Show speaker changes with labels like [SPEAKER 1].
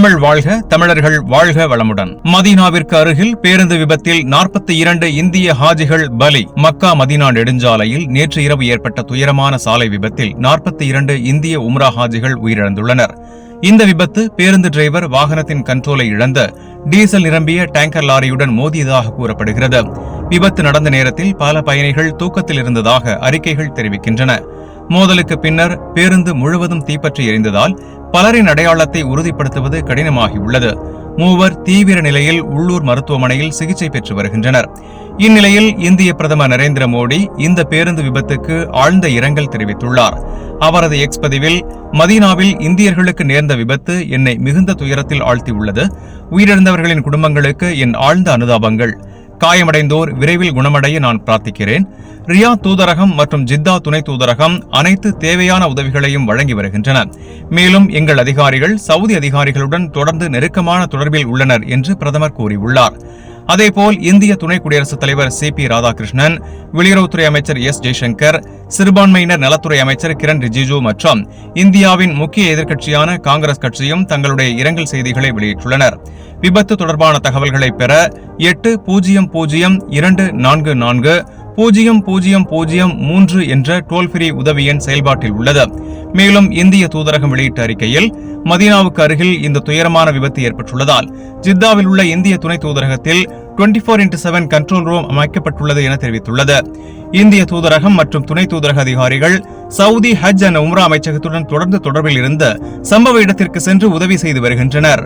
[SPEAKER 1] தமிழ் வாழ்க தமிழர்கள் வாழ்க வளமுடன். மதீனாவிற்கு அருகில் பேருந்து விபத்தில் நாற்பத்தி இரண்டு இந்திய ஹாஜிகள் பலி. மக்கா மதீனா நெடுஞ்சாலையில் நேற்று இரவு ஏற்பட்ட துயரமான சாலை விபத்தில் நாற்பத்தி இரண்டு இந்திய உம்ரா ஹாஜிகள் உயிரிழந்துள்ளனர். இந்த விபத்து பேருந்து டிரைவர் வாகனத்தின் கண்ட்ரோலை இழந்த டீசல் நிரம்பிய டேங்கர் லாரியுடன் மோதியதாக கூறப்படுகிறது. விபத்து நடந்த நேரத்தில் பல பயணிகள் தூக்கத்தில் இருந்ததாக அறிக்கைகள் தெரிவிக்கின்றன. மோதலுக்கு பின்னர் பேருந்து முழுவதும் தீப்பற்றி எரிந்ததால் பலரின் அடையாளத்தை உறுதிப்படுத்துவது கடினமாகியுள்ளது. மூவர் தீவிர நிலையில் உள்ளூர் மருத்துவமனையில் சிகிச்சை பெற்று வருகின்றனர். இந்நிலையில் இந்திய பிரதமர் நரேந்திர மோடி இந்த பேருந்து விபத்துக்கு ஆழ்ந்த இரங்கல் தெரிவித்துள்ளார். அவரது எக்ஸ் பதிவில் மதீனாவில் இந்தியர்களுக்கு நேர்ந்த விபத்து என்னை மிகுந்த துயரத்தில் ஆழ்த்தியுள்ளது. உயிரிழந்தவர்களின் குடும்பங்களுக்கு என் ஆழ்ந்த அனுதாபங்கள். காயமடைந்தோர் விரைவில் குணமடைய நான் பிரார்த்திக்கிறேன். ரியா தூதரகம் மற்றும் ஜித்தா துணை தூதரகம் அனைத்து தேவையான உதவிகளையும் வழங்கி வருகின்றன. மேலும் எங்கள் அதிகாரிகள் சவுதி அதிகாரிகளுடன் தொடர்ந்து நெருக்கமான தொடர்பில் உள்ளனர் என்று பிரதமர் கூறியுள்ளார். அதேபோல் இந்திய துணை குடியரசுத் தலைவர் சி பி ராதாகிருஷ்ணன் வெளியுறவுத்துறை அமைச்சர் எஸ் ஜெய்சங்கர் சிறுபான்மையினர் நலத்துறை அமைச்சர் கிரண் ரிஜிஜு மற்றும் இந்தியாவின் முக்கிய எதிர்க்கட்சியான காங்கிரஸ் கட்சியும் தங்களுடைய இரங்கல் செய்திகளை வெளியிட்டுள்ளனர். விபத்து தொடர்பான தகவல்களை பெற எட்டு பூஜ்ஜியம் பூஜ்ஜியம் இரண்டு நான்கு நான்கு பூஜ்ஜியம் பூஜ்ஜியம் பூஜ்ஜியம் மூன்று என்ற டோல் ஃப்ரீ உதவி எண் செயல்பாட்டில் உள்ளது. மேலும் இந்திய தூதரகம் வெளியிட்ட அறிக்கையில் மதீனாவுக்கு அருகில் இந்த துயரமான விபத்து ஏற்பட்டுள்ளதால் ஜித்தாவில் உள்ள இந்திய துணை தூதரகத்தில் twenty four into seven control room அமைக்கப்பட்டுள்ளது என தெரிவித்துள்ளது. இந்திய தூதரகம் மற்றும் துணை தூதரக அதிகாரிகள் சவுதி ஹஜ் அண்ட் உம்ரா அமைச்சகத்துடன் தொடர்ந்து தொடர்பில் இருந்து சம்பவ இடத்திற்கு சென்று உதவி செய்து வருகின்றனர்.